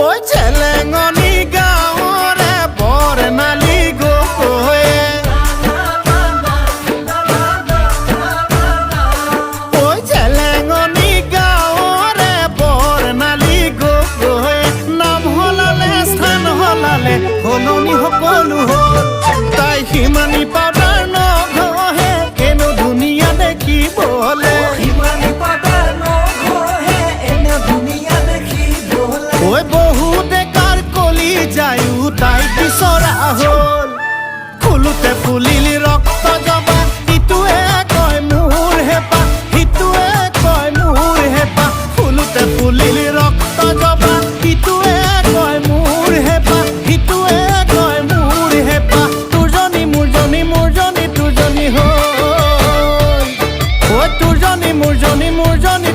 ওই চেলেঙনি গাঁৱৰে বৰনালী গৈ ওই চেলেঙনি গাঁৱৰে বৰনালী গৈ নাম হলালে, স্থান হলালে সলনি সকলো তাই সিমানি যায় উঠাই বিচৰা হ'ল। ফুলোতে ফুলিলি ৰক্ত জবা ইটোৱে কয় মোৰ হেঁপাহ সিটোৱে কয় মোৰ হেঁপাহ ফুলোতে ফুলিলি ৰক্ত জবা ইটোৱে কয় মোৰ হেঁপাহ সিটোৱে কয় মোৰ হেঁপাহ তোৰজনী মোৰজনী মোৰজনী তোৰজনী হ'ল। তোৰজনী মোৰজনী মোৰজনী